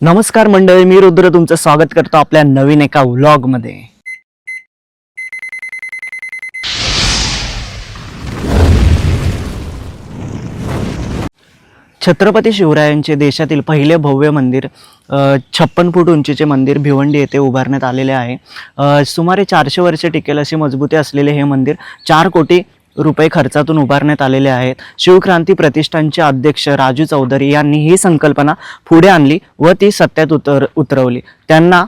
नमस्कार मंडळी मी रुद्र तुमचं स्वागत करतो आपल्या नवीन एका व्लॉगमध्ये. छत्रपती शिवरायांचे देशातील पहिले भव्य मंदिर छप्पन फूट उंचीचे मंदिर भिवंडी येथे उभारण्यात आलेले आहे. सुमारे चारशे वर्षे टिकेल अशी मजबूती असलेले हे मंदिर चार कोटी रुपये खर्चातून उभारण्यात आलेले आहेत. शिवक्रांती प्रतिष्ठानचे अध्यक्ष राजू चौधरी यांनी ही संकल्पना पुढे आणली व ती सत्यात उतर उतरवली. त्यांना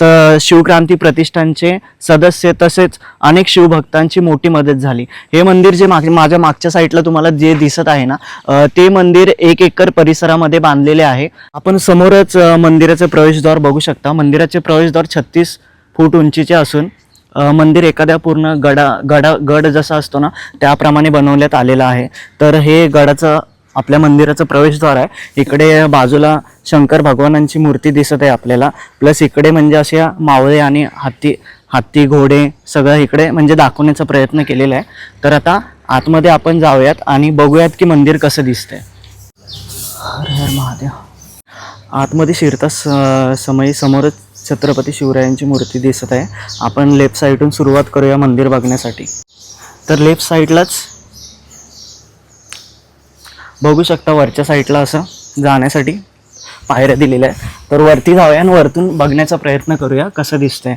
तर शिवक्रांती प्रतिष्ठानचे सदस्य तसेच अनेक शिवभक्तांची मोठी मदत झाली. हे मंदिर जे माग माझ्या मागच्या साईडला तुम्हाला जे दिसत आहे ना ते मंदिर एक एकर परिसरामध्ये बांधलेले आहे. आपण समोरच मंदिराचे प्रवेशद्वार बघू शकता. मंदिराचे प्रवेशद्वार छत्तीस फूट उंचीचे असून मंदिर एखाद्या पूर्ण गडा गडा गड जसा असतो ना त्याप्रमाणे बनवण्यात आलेलं आहे. तर हे गडाचं आपल्या मंदिराचं प्रवेशद्वार आहे. इकडे बाजूला शंकर भगवानांची मूर्ती दिसत आहे आपल्याला. प्लस इकडे म्हणजे अशा मावळे आणि हत्ती हत्ती घोडे सगळं इकडे म्हणजे दाखवण्याचा प्रयत्न केलेला आहे. तर आता आतमध्ये आपण जाऊयात आणि बघूयात की मंदिर कसं दिसतंय. हर हर महादेव. आतमध्ये शिरता स समयी समोरच छत्रपती शिवरायांची मूर्ती दिसत आहे. आपण लेफ्ट साईडून सुरुवात करूया मंदिर बघण्यासाठी. तर लेफ्ट साईडलाच बघू शकता वरच्या साईडला असं जाण्यासाठी पायऱ्या दिलेल्या आहे तर वरती जाऊया आणि वरतून बघण्याचा प्रयत्न करूया कसं दिसतंय.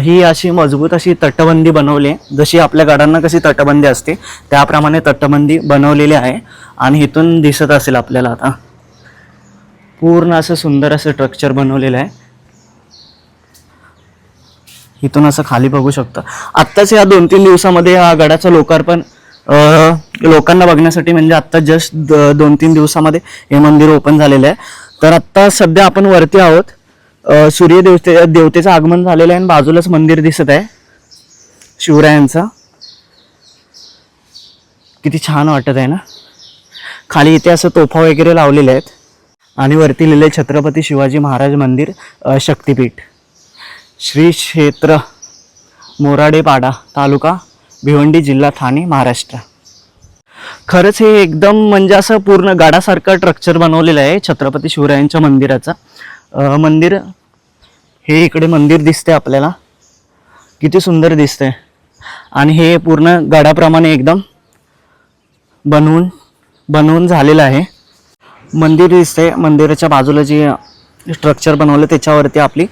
ही अशी मजबूत अशी तटबंदी बनवली आहे. जशी आपल्या गडांना कशी तटबंदी असते त्याप्रमाणे तटबंदी बनवलेली आहे आणि इथून दिसत असेल आपल्याला आता. पूर्ण असं सुंदर असं स्ट्रक्चर बनवलेलं आहे. इथून असं खाली बघू शकता. आत्ताच या दोन तीन दिवसामध्ये या गडाचं लोकार्पण लोकांना बघण्यासाठी म्हणजे आत्ता जस्ट दोन तीन दिवसामध्ये हे मंदिर ओपन झालेलं आहे. तर आत्ता सध्या आपण वरती आहोत. अ, सूर्य देवते देवतेचं आगमन झालेलं आहे आणि बाजूलाच मंदिर दिसत आहे. शिवरायांचं. किती छान वाटत आहे ना? खाली इथे असं तोफा वगैरे लावलेले आहेत. आणि वरती लिहिले छत्रपती शिवाजी महाराज मंदिर शक्तिपीठ. श्री क्षेत्र मोराडेपाडा तालुका भिवंडी जिल्हा ठाणे महाराष्ट्र. खरंच हे एकदम म्हणजे असं पूर्ण गाडासारखं स्ट्रक्चर बनवलेलं आहे छत्रपती शिवरायांच्या मंदिराचं. मंदिर हे इकडे मंदिर दिसते आपल्याला. किती सुंदर दिसतंय. आणि हे पूर्ण गडाप्रमाणे एकदम बनवून बनवून झालेलं आहे. मंदिर दिसते मंदिराच्या बाजूला जे स्ट्रक्चर बनवलं त्याच्यावरती आपली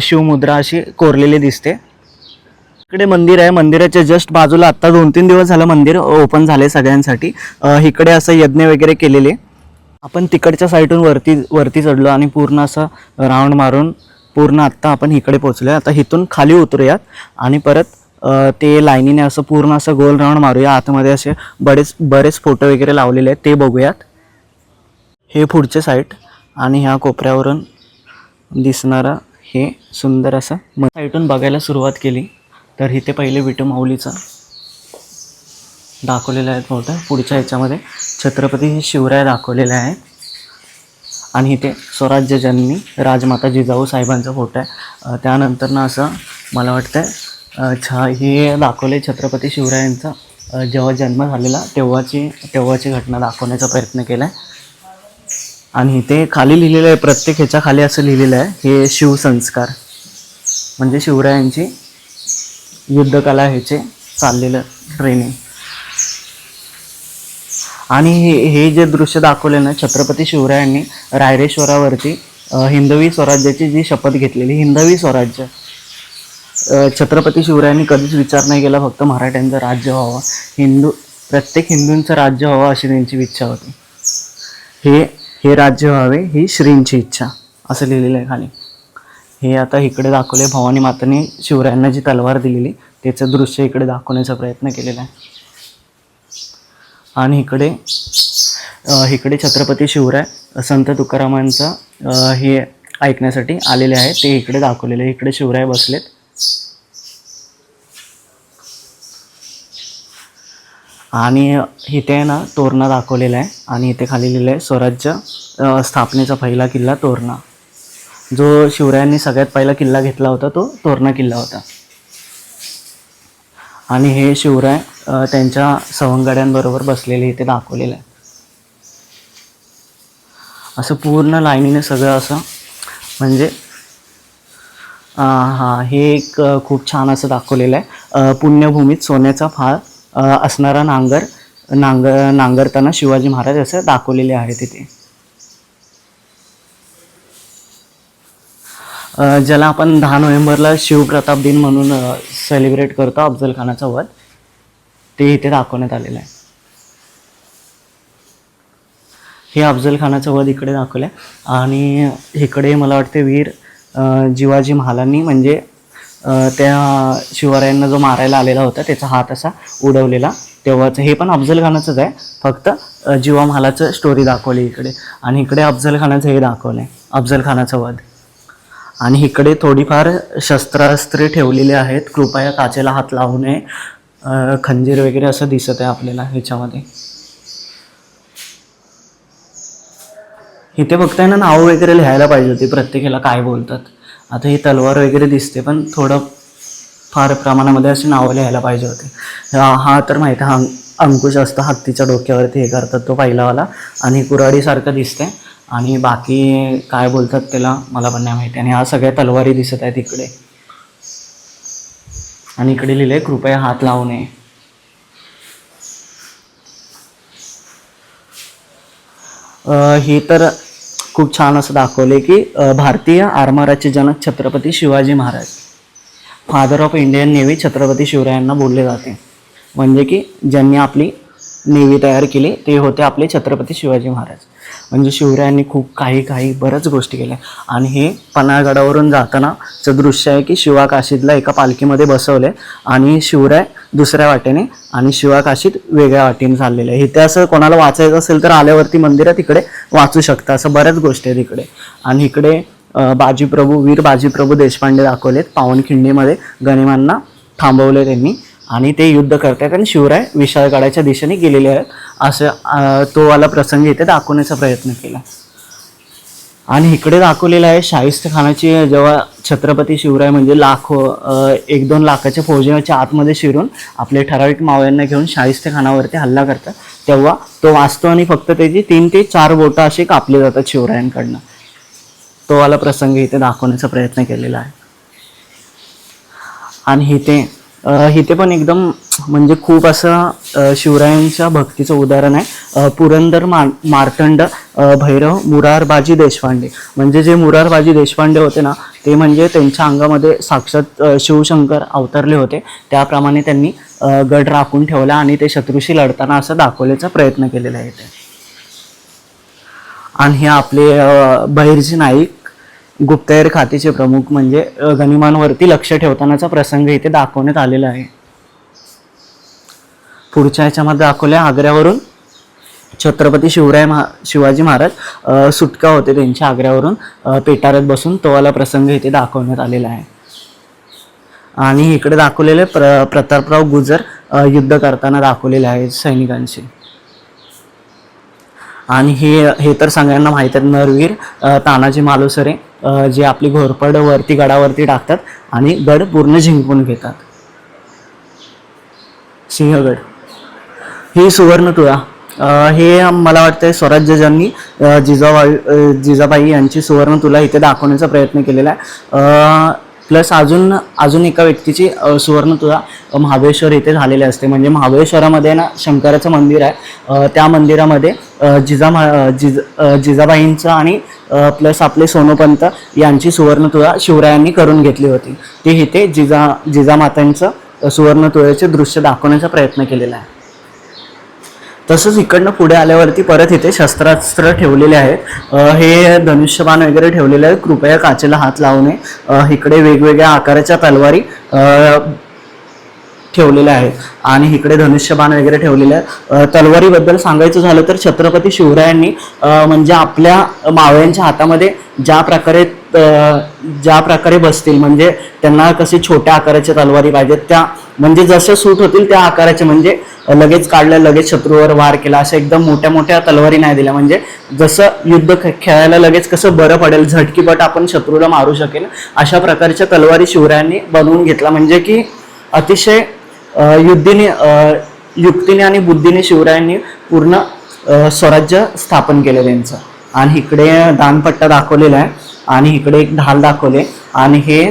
शिवमुद्रा अशी कोरलेली दिसते. इकडे मंदिर आहे मंदिराच्या जस्ट बाजूला आत्ता दोन तीन दिवस झालं मंदिर ओपन झाले सगळ्यांसाठी. इकडे असं यज्ञ वगैरे केलेले. आपण तिकडच्या साईडून वरती वरती चढलो आणि पूर्ण असं राऊंड मारून पूर्ण आत्ता आपण इकडे पोचलो आता इथून खाली उतरूयात आणि परत ते लाईनीने असं पूर्ण असं गोल राऊंड मारूया. आतमध्ये असे बरेच बरेच फोटो वगैरे लावलेले आहेत ते बघूयात. हे पुढचे साईट आणि ह्या कोपऱ्यावरून दिसणारं हे सुंदर असं म साईटून बघायला सुरुवात केली. तर इथे पहिले विठू माऊलीचं दाखवलेलं आहे फोटो पुढच्या ह्याच्यामध्ये छत्रपती शिवराय दाखवलेले आहे. आणि इथे स्वराज्य जननी राजमाता जिजाऊ साहेबांचा फोटो आहे. त्यानंतर ना असं मला वाटतं छा हे दाखवले छत्रपती शिवरायांचा जेव्हा जन्म झालेला तेव्हाची तेव्हाची घटना दाखवण्याचा प्रयत्न केला आहे आणि ते खाली लिहिलेलं आहे प्रत्येक ह्याच्या खाली असं लिहिलेलं आहे हे शिवसंस्कार. म्हणजे शिवरायांची युद्धकला ह्याचे चाललेलं ट्रेनिंग आणि हे हे जे दृश्य दाखवले ना छत्रपती शिवरायांनी रायरेश्वरावरती हिंदवी स्वराज्याची जी शपथ घेतलेली हिंदवी स्वराज्य. छत्रपती शिवरायांनी कधीच विचार नाही केला फक्त मराठ्यांचं राज्य व्हावं. हिंदू प्रत्येक हिंदूंचं राज्य व्हावं अशी त्यांची इच्छा होती. हे हे राज्य व्हावे ही श्रींची इच्छा असं लिहिलेलं आहे खाली. हे आता इकडे दाखवले भवानी माताने शिवरायांना जी तलवार दिलेली त्याचं दृश्य इकडे दाखवण्याचा प्रयत्न केलेला आहे. आणि इकडे इकडे छत्रपती शिवराय संत तुकारामांचं हे ऐकण्यासाठी आलेले आहे ते इकडे दाखवलेले आहे. इकडे शिवराय बसलेत. आणि इथे आहे ना तोरणा दाखवलेला आहे. आणि इथे खाली लिहिलं आहे स्वराज्य स्थापनेचा पहिला किल्ला तोरणा. जो शिवरायांनी सगळ्यात पहिला किल्ला घेतला होता तो तोरणा किल्ला होता. आणि हे शिवराय त्यांच्या सवंगड्यांबरोबर बसलेले इथे दाखवलेलं आहे. असं पूर्ण लाईनीने सगळं असं म्हणजे हां हे एक खूप छान असं दाखवलेलं आहे. पुण्यभूमीत सोन्याचा फाळ असणारा नांगर नांग नांगरताना शिवाजी महाराज असं दाखवलेले आहे तिथे. ज्याला आपण दहा नोव्हेंबरला शिवप्रताप दिन म्हणून सेलिब्रेट करतो अफजल खानाचा वध ते इथे दाखवण्यात आलेलं आहे. हे अफजल खानाचं वध इकडे दाखवलं आहे आणि इकडे मला वाटते वीर जिवाजी महालांनी म्हणजे त्या शिवरायांना जो मारायला आलेला होता त्याचा हात असा उडवलेला. तेव्हाचं हे पण अफजल खानाचंच आहे. फक्त जीवा जिवा महालाचं स्टोरी दाखवली इकडे. आणि इकडे अफजल खानाचं हे दाखवलं आहे अफजल खानाचं वध. आणि इकडे थोडीफार शस्त्रास्त्रे ठेवलेली आहेत. कृपया काचेला हात लावू नये. खंजीर वगैरे असं दिसत आहे आपल्याला ह्याच्यामध्ये. इथे बघताय ना नावं वगैरे लिहायला पाहिजे होती. प्रत्येकाला काय बोलतात. आता ही तलवार वगैरे दिसते पण थोडं फार प्रमाणामध्ये अशी नावं लिहायला पाहिजे होते. हा तर माहीत आहे हा अंकुश असतो हत्तीच्या डोक्यावरती हे करतात तो पहिलावाला. आणि कुऱ्हाडीसारखं दिसते आणि बाकी काय बोलतात त्याला मला पण नाही माहिती. आणि ह्या सगळ्या तलवारी दिसत आहेत इकडे. आणि इकडे लिहिले कृपया हात लावू नये. ही तर खूप छान असं दाखवले की भारतीय आरमाराचे जनक Chhatrapati Shivaji Maharaj father of Indian navy Chhatrapati शिवरायांना बोलले जाते. म्हणजे की ज्यांनी आपली नेव्ही तयार केली ते होते आपले छत्रपती शिवाजी महाराज. म्हणजे शिवरायांनी खूप काही काही बऱ्याच गोष्टी केल्या. आणि हे पन्हाळगडावरून जातानाचं दृश्य आहे की शिवाकाशीतला एका पालखीमध्ये बसवले आणि शिवराय दुसऱ्या वाटेने आणि शिवाकाशीत वेगळ्या वाटेने चाललेले. आहे इथे असं कोणाला वाचायचं असेल तर आल्यावरती मंदिरात इकडे वाचू शकता. असं बऱ्याच गोष्टी आहेत इकडे. आणि इकडे बाजीप्रभू वीर बाजीप्रभू देशपांडे दाखवलेत. पावनखिंडीमध्ये गणिमांना थांबवले त्यांनी. आणि ते युद्ध करतायत आणि शिवराय विशाळगडाच्या दिशेने गेलेले आहेत. असं तोवाला तो वाला प्रसंग इथे दाखवण्याचा प्रयत्न केला. आणि इकडे दाखवलेलं आहे शाहिस्त खानाची जेव्हा छत्रपती शिवराय म्हणजे लाखो एक दोन लाखाच्या फौजेच्या आतमध्ये शिरून आपले ठराविक मावळ्यांना घेऊन शाहिस्त खानावरती हल्ला करतात तेव्हा तो वाचतो आणि फक्त त्याची तीन ते चार बोटं असे कापले जातात शिवरायांकडनं. तो वाला प्रसंग इथे दाखवण्याचा प्रयत्न केलेला आहे. आणि इथे इथे पण एकदम म्हणजे खूप असं शिवरायांच्या भक्तीचं उदाहरण आहे. पुरंदर मा मार्तंड भैरव मुरारबाजी देशपांडे. म्हणजे जे मुरारबाजी देशपांडे होते ना ते म्हणजे त्यांच्या अंगामध्ये साक्षात शिवशंकर अवतरले होते. त्याप्रमाणे त्यांनी गड राखून ठेवला आणि ते शत्रूशी लढताना असं दाखवण्याचा प्रयत्न केलेला आहे ते. आणि हे आपले बहिरजी बहिर्जी नाईक गुप्तहेर खात्याचे प्रमुख म्हणजे गनिमानवरती गनिमांवरती लक्ष ठेवतानाचा प्रसंग इथे दाखवण्यात आलेला आहे. पुढच्या ह्याच्यामध्ये दाखवले आग्र्यावरून छत्रपती शिवराय महा शिवाजी महाराज सुटका होते त्यांच्या आग्र्यावरून पेटारत बसून तो वाला प्रसंग इथे दाखवण्यात आलेला आहे. आणि इकडे दाखवलेले प्र प्रतापराव गुजर युद्ध करताना दाखवलेले आहे सैनिकांशी आणि हे हे तर सगळ्यांना माहीत आहे नरवीर तानाजी मालुसरे जे आपली घोरपड वरती गडावरती टाकतात आणि गड पूर्ण जिंकून घेतात. सिंहगड. ही सुवर्ण तुळा. हे मला वाटतं स्वराज्य ज्यांनी जिजाबाई जिजाबाई यांची सुवर्ण तुला इथे दाखवण्याचा प्रयत्न केलेला आहे. प्लस अजून अजून एका व्यक्तीची सुवर्णतुळा सुवर्ण महाबळेश्वर इथे झालेली असते. म्हणजे महाबळेश्वरामध्ये ना शंकराचं मंदिर आहे. त्या मंदिरामध्ये जिजा महा जिज जिजाबाईंचं आणि प्लस आपले सोनोपंत यांची सुवर्ण तुळा शिवरायांनी करून घेतली होती. ते इथे जिजा जिजामातांचं सुवर्णतुळेचे सुवर्ण तुळ्याचे दृश्य दाखवण्याचा प्रयत्न केलेला आहे. तसंच इकडनं पुढे आल्यावरती परत इथे शस्त्रास्त्र ठेवलेले आहेत. हे धनुष्यबाण वगैरे ठेवलेले आहेत. कृपया काचेला हात लावू नये. इकडे वेगवेगळ्या आकाराच्या तलवारी ठेवलेल्या आहेत. आणि इकडे धनुष्यबाण वगैरे ठेवलेले आहेत. तलवारीबद्दल सांगायचं झालं तर छत्रपती शिवरायांनी म्हणजे आपल्या मावळ्यांच्या हातामध्ये ज्या प्रकारे ज्या प्रकारे बसतील म्हणजे त्यांना कसे छोट्या आकाराच्या तलवारी पाहिजेत त्या म्हणजे जसे सूट होतील त्या आकाराचे म्हणजे लगेच काढलं लगेच शत्रूवर वार केला अशा एकदम मोठ्या मोठ्या तलवारी नाही दिल्या. म्हणजे जसं युद्ध खे- खेळायला लगेच कसं बरं पडेल झटकीपट आपण शत्रूला मारू शकेल अशा प्रकारच्या तलवारी शिवरायांनी बनवून घेतला. म्हणजे की अतिशय युद्धीने युक्तीने आणि बुद्धीने शिवरायांनी पूर्ण स्वराज्य स्थापन केलं त्यांचं. आणि इकडे दानपट्टा दाखवलेला आहे. आणि इकडे एक ढाल दाखवले. आणि हे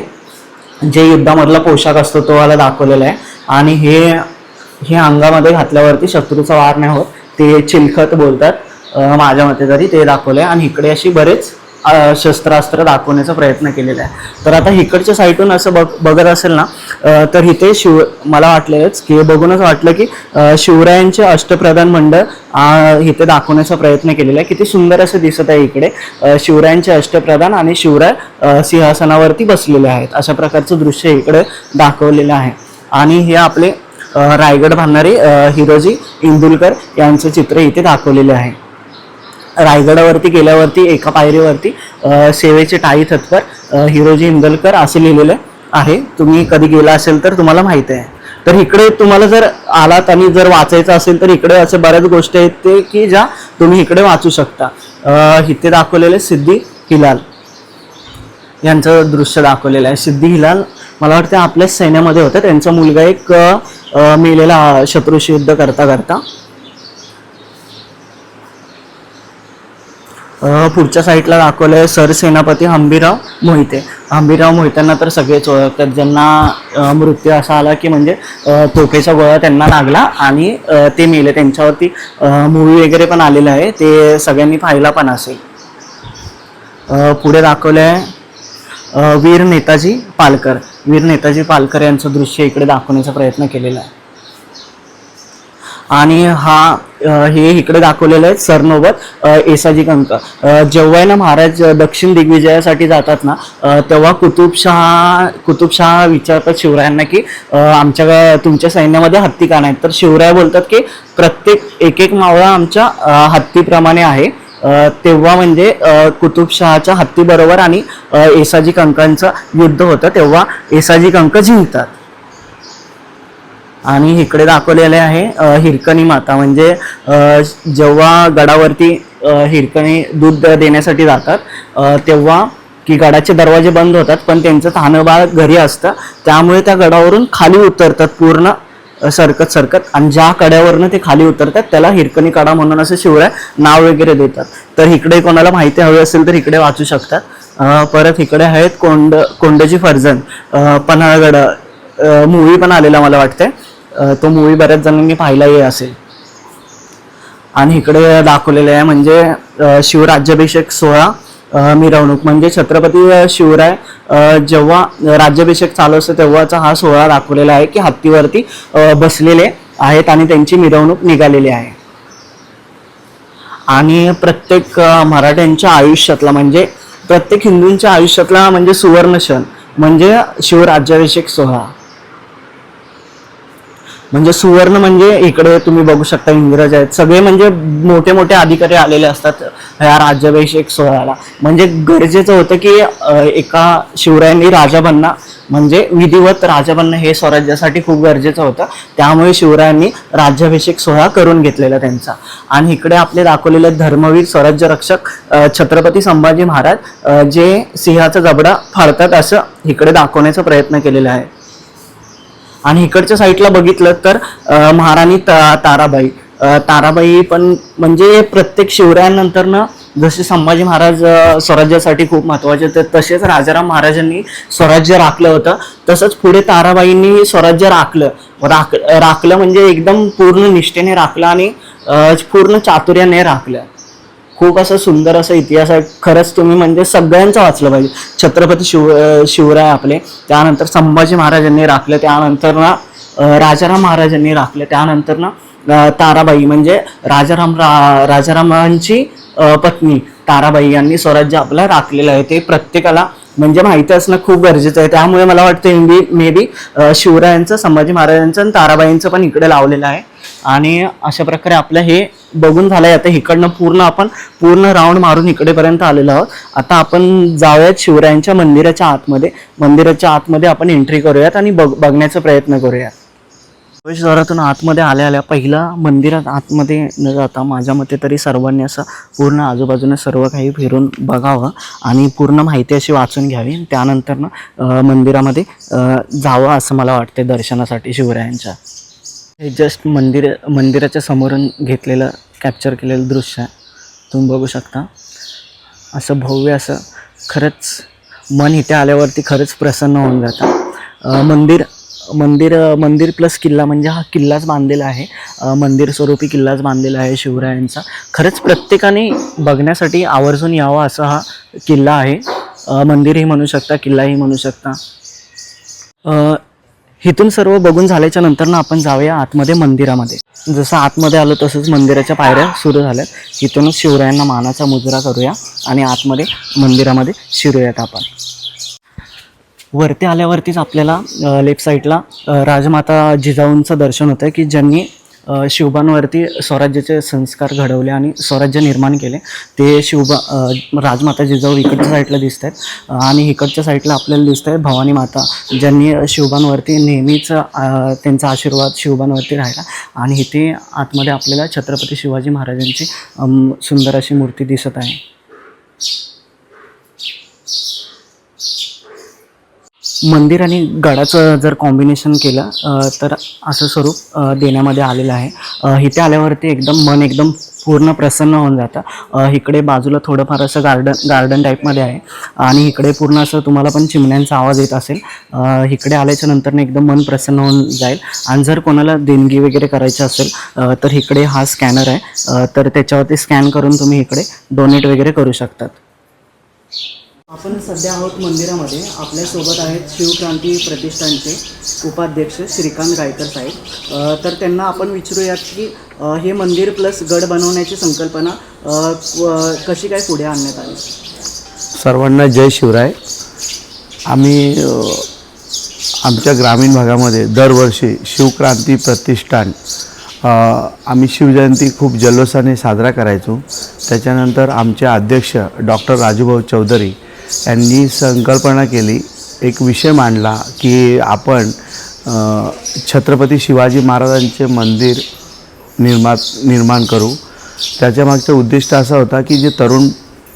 जे युद्धामधला पोशाख असतो तो वाला दाखवलेला आहे. आणि हे हे अंगामध्ये घातल्यावरती शत्रूचा वार नाही होत. ते चिलखत बोलतात. माझ्या मते तरी ते दाखवलंय. आणि इकडे अशी बरेच शस्त्रास्त्र दाखवण्याचा प्रयत्न केलेला आहे. तर आता इकडच्या साईडून असं बघ बघत असेल ना तर इथे शिव मला वाटलेच की बघूनच वाटलं की शिवरायांचे अष्टप्रधान मंडळ इथे दाखवण्याचा प्रयत्न केलेला आहे. किती सुंदर असं दिसत आहे इकडे. शिवरायांचे अष्टप्रधान आणि शिवराय सिंहासनावरती बसलेले आहेत. अशा प्रकारचं दृश्य इकडे दाखवलेलं आहे. आणि हे आपले रायगड बांधणारे हिरोजी इंदुलकर यांचं चित्र इथे दाखवलेले आहे. रायगडावरती गेल्यावरती एका पायरीवरती सेवेचे टाई तत्पर हिरोजी इंदलकर असं लिहिलेलं आहे. आहे. तुम्ही कधी गेला असेल तर तुम्हाला माहिती आहे. तर इकडे तुम्हाला जर आलात आणि जर वाचायचं असेल तर इकडे असे बऱ्याच गोष्टी आहेत ते की ज्या तुम्ही इकडे वाचू शकता. इथे दाखवलेले सिद्धी हिलाल. यांचं दृश्य दाखवलेलं आहे. सिद्धी हिलाल मला वाटतं आपल्याच सैन्यामध्ये होतं त्यांचा मुलगा एक मेलेला शत्रूशी युद्ध करता करता पुढच्या साईडला दाखवलं आहे सरसेनापती हंबीराव मोहिते. हंबीराव मोहित्यांना तर सगळेच ओळखतात. ज्यांना मृत्यू असा आला की म्हणजे तोफेचा गोळा त्यांना लागला आणि ते मेले. त्यांच्यावरती मूवी वगैरे पण आलेलं आहे. ते सगळ्यांनी पाहिला पण असेल. पुढे दाखवलं आहे वीर नेताजी पालकर. वीर नेताजी पालकर यांचं दृश्य इकडे दाखवण्याचा प्रयत्न केलेला आहे. आणि हा हे इकडे दाखवलेलं आहे सरनोबत एसाजी कंक जेव्हा आहे ना महाराज दक्षिण दिग्विजयासाठी जातात ना तेव्हा कुतुबशहा कुतुबशहा विचारतात शिवरायांना की आमच्या तुमच्या सैन्यामध्ये हत्ती का नाहीत? तर शिवराय बोलतात की प्रत्येक एक एक मावळा आमच्या हत्तीप्रमाणे आहे. तेव्हा म्हणजे कुतुबशहाच्या हत्तीबरोबर आणि एसाजी कंकांचं युद्ध होतं. तेव्हा एसाजी कंक जिंकतात. आणि इकडे दाखवलेले आहे हिरकणी माता. म्हणजे जेव्हा गडावरती हिरकणी दूध देण्यासाठी जातात तेव्हा की गडाचे दरवाजे बंद होतात पण त्यांचं तानबाळ घरी असतं. त्यामुळे त्या गडावरून खाली उतरतात पूर्ण सरकत सरकत. आणि ज्या कड्यावरनं ते खाली उतरतात त्याला हिरकणी कडा म्हणून असं शिवराय नाव वगैरे देतात. तर इकडे कोणाला माहिती हवी असेल तर इकडे वाचू शकतात. परत इकडे आहेत कोंड कोंडजी फर्जन पन्हाळगड मूवी पण आलेला मला वाटतंय. तो मूवी बऱ्याच जणांनी पाहिलाही असेल. आणि इकडे दाखवलेले आहे म्हणजे शिवराज्याभिषेक सोहळा मिरवणूक. म्हणजे छत्रपती शिवराय जेव्हा राज्याभिषेक चालू असतो तेव्हाचा हा सोहळा दाखवलेला आहे की हत्तीवरती बसलेले आहेत आणि त्यांची मिरवणूक निघालेली आहे. आणि प्रत्येक मराठ्यांच्या आयुष्यातला म्हणजे प्रत्येक हिंदूंच्या आयुष्यातला म्हणजे सुवर्ण क्षण म्हणजे शिवराज्याभिषेक सोहळा. म्हणजे सुवर्ण म्हणजे इकडे तुम्ही बघू शकता इंग्रज आहेत. सगळे म्हणजे मोठे मोठे अधिकारी आलेले असतात या राज्याभिषेक सोहळ्याला. म्हणजे गरजेचं होतं की एका शिवरायांनी राजा बनणं म्हणजे विधिवत राजा बनणं हे स्वराज्यासाठी खूप गरजेचं होतं. त्यामुळे शिवरायांनी राज्याभिषेक सोहळा करून घेतलेला त्यांचा. आणि इकडे आपले दाखवलेले धर्मवीर स्वराज्य रक्षक छत्रपती संभाजी महाराज जे सिंहाचा जबडा फाडतात असं इकडे दाखवण्याचा प्रयत्न केलेला आहे. आणि इकडच्या साईडला बघितलं तर महाराणी ताराबाई. ताराबाई पण म्हणजे प्रत्येक शिवरायांनंतर ना जसे संभाजी महाराज स्वराज्यासाठी खूप महत्त्वाचे तर तसेच राजाराम महाराजांनी स्वराज्य राखलं होतं. तसंच पुढे ताराबाईंनी स्वराज्य राखलं. राख राखलं म्हणजे एकदम पूर्ण निष्ठेने राखलं आणि पूर्ण चातुर्याने राखलं. खूप असं सुंदर असं इतिहास आहे. खरंच तुम्ही म्हणजे सगळ्यांचं वाचलं पाहिजे. छत्रपती शिव शिवराय आपले त्यानंतर संभाजी महाराजांनी राखले त्यानंतर ना राजाराम महाराजांनी राखले त्यानंतर ना ताराबाई म्हणजे राजाराम रा राजारामांची पत्नी ताराबाई यांनी स्वराज्य आपलं राखलेलं आहे. ते प्रत्येकाला म्हणजे माहिती असणं खूप गरजेचं आहे. त्यामुळे मला वाटतं हिंदी मे बी शिवरायांचं संभाजी महाराजांचं आणि ताराबाईंचं पण इकडे लावलेलं आहे. आणि अशा प्रकारे आपलं हे बघून झालंय. आता इकडनं पूर्ण आपण पूर्ण राऊंड मारून इकडेपर्यंत आलेलो आहोत. आता आपण जाऊयात शिवरायांच्या मंदिराच्या आतमध्ये. मंदिराच्या आतमध्ये आपण एंट्री करूयात आणि बघ बघण्याचा प्रयत्न करूयात. प्रवेशद्वारातून आतमध्ये आल्या आल्या पहिला मंदिरात आतमध्ये न जाता माझ्या मते तरी सर्वांनी असं पूर्ण आजूबाजूने सर्व काही फिरून बघावं आणि पूर्ण माहिती अशी वाचून घ्यावी. त्यानंतर ना मंदिरामध्ये जावं असं मला वाटते दर्शनासाठी शिवरायांच्या. हे जस्ट मंदिर मंदिराच्या समोरून घेतलेलं कॅप्चर केलेलं दृश्य आहे. तुम्ही बघू शकता. असं भव्य असं खरंच मन इथे आल्यावरती खरंच प्रसन्न होऊन जातं. मंदिर मंदिर मंदिर प्लस किल्ला म्हणजे हा किल्लाच बांधलेला आहे. मंदिर स्वरूपी किल्लाच बांधलेला आहे शिवरायांचा. खरंच प्रत्येकाने बघण्यासाठी आवर्जून यावा असा हा किल्ला आहे. मंदिरही म्हणू शकता किल्लाही म्हणू शकता. इथून सर्व बघून झाल्याच्यानंतर ना आपण जाऊया आतमध्ये मंदिरामध्ये. जसं आतमध्ये आलो तसंच मंदिराच्या पायऱ्या सुरू झाल्यात. इथूनच शिवरायांना मानाचा मुजरा करूया आणि आतमध्ये मंदिरामध्ये शिरूयात आपण. वरती आल्यावरतीच आपल्याला लेफ्ट साईडला राजमाता जिजाऊंचं दर्शन होतं की ज्यांनी शिवबांवरती स्वराज्याचे संस्कार घडवले आणि स्वराज्य निर्माण केले. ते शिवबा राजमाता जिजाऊ इकडच्या साईडला दिसत आहेत आणि इकडच्या साईडला आपल्याला दिसत आहे भवानी माता ज्यांनी शिवबांवरती नेहमीच त्यांचा आशीर्वाद शिवबांवरती राहिला. आणि इथे आतमध्ये आपल्याला छत्रपती शिवाजी महाराजांची सुंदर अशी मूर्ती दिसत आहे. मंदिर आणि गडाचं जर कॉम्बिनेशन केलं तर असं स्वरूप देण्यामध्ये आलेलं आहे. इथे आल्यावरती एकदम मन एकदम पूर्ण प्रसन्न होऊन जातं. इकडे बाजूला थोडंफार असं गार्डन गार्डन टाईपमध्ये आहे. आणि इकडे पूर्ण असं तुम्हाला पण चिमण्यांचा आवाज येत असेल. इकडे आल्याच्यानंतर एकदम मन प्रसन्न होऊन जाईल. आणि जर कोणाला देणगी वगैरे करायची असेल तर इकडे हा स्कॅनर आहे. तर त्याच्यावरती स्कॅन करून तुम्ही इकडे डोनेट वगैरे करू शकतात. आपण सध्या आहोत मंदिरामध्ये. आपल्यासोबत आहेत शिवक्रांती प्रतिष्ठानचे उपाध्यक्ष श्रीकांत गायकर साहेब. तर त्यांना आपण विचारूयात की हे मंदिर प्लस गड बनवण्याची संकल्पना कशी काय पुढे आणण्यात आली? सर्वांना जय शिवराय. आम्ही आमच्या ग्रामीण भागामध्ये दरवर्षी शिवक्रांती प्रतिष्ठान आम्ही शिवजयंती खूप जल्लोषाने साजरा करायचो. त्याच्यानंतर आमचे अध्यक्ष डॉक्टर राजूभाऊ चौधरी यांनी संकल्पना केली एक विषय मांडला की आपण छत्रपती शिवाजी महाराजांचे मंदिर निर्मा निर्माण करू. त्याच्या मागचा उद्दिष्ट असा होता की जे तरुण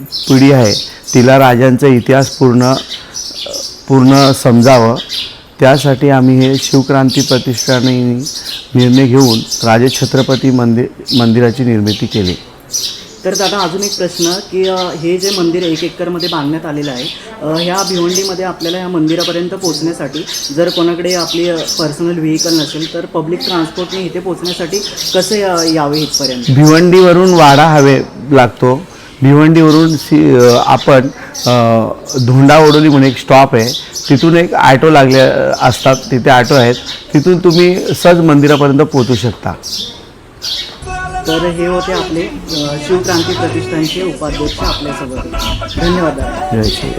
पिढी आहे तिला राजांचा इतिहास पूर्ण पूर्ण समजावं. त्यासाठी आम्ही हे शिवक्रांती प्रतिष्ठाने निर्णय घेऊन राजे छत्रपती मंदिर मंदिराची निर्मिती केली. तर दादा अजून एक प्रश्न की हे जे मंदिर एक एकरमध्ये बांधण्यात आलेलं आहे ह्या भिवंडीमध्ये आपल्याला या मंदिरापर्यंत पोहोचण्यासाठी जर कोणाकडे आपली पर्सनल व्हेकल नसेल तर पब्लिक ट्रान्सपोर्टने इथे पोहोचण्यासाठी कसे यावे इथपर्यंत? भिवंडीवरून वाडा हवे लागतो. भिवंडीवरून सी आपण धोंडा ओढोली म्हणून एक स्टॉप आहे. तिथून एक ॲटो लागले असतात. तिथे ॲटो आहेत. तिथून तुम्ही सहज मंदिरापर्यंत पोहोचू शकता. तर हे होते आपले शिवक्रांती प्रतिष्ठानचे उपाध्यक्ष आपल्यासोबत होते. धन्यवाद दादा जय श्री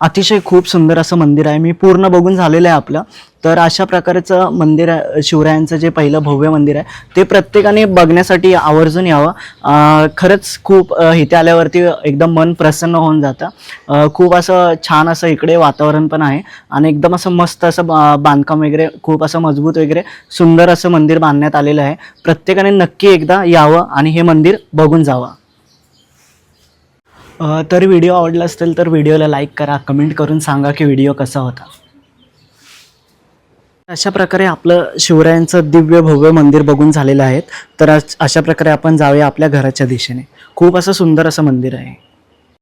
अतिशय खूप सुंदर असं मंदिर आहे. मी पूर्ण बघून झालेलं आहे आपलं. तर अशा प्रकारचं मंदिर आहे शिवरायांचं जे पहिलं भव्य मंदिर आहे ते प्रत्येकाने बघण्यासाठी आवर्जून यावं. खरंच खूप इथे आल्यावरती एकदम मन प्रसन्न होऊन जातं. खूप असं छान असं इकडे वातावरण पण आहे आणि एकदम असं मस्त असं बांधकाम वगैरे खूप असं मजबूत वगैरे सुंदर असं मंदिर बांधण्यात आलेलं आहे. प्रत्येकाने नक्की एकदा यावं आणि हे मंदिर बघून जावं. तर व्हिडिओ आवडला असेल तर व्हिडिओला लाईक करा कमेंट करून सांगा की व्हिडिओ कसा होता. अशा प्रकारे आपलं शिवरायांचं दिव्य भव्य मंदिर बघून झालेलं आहे. तर अशा प्रकारे आपण जाऊया आपल्या घराच्या दिशेने. खूप असं सुंदर असं मंदिर आहे.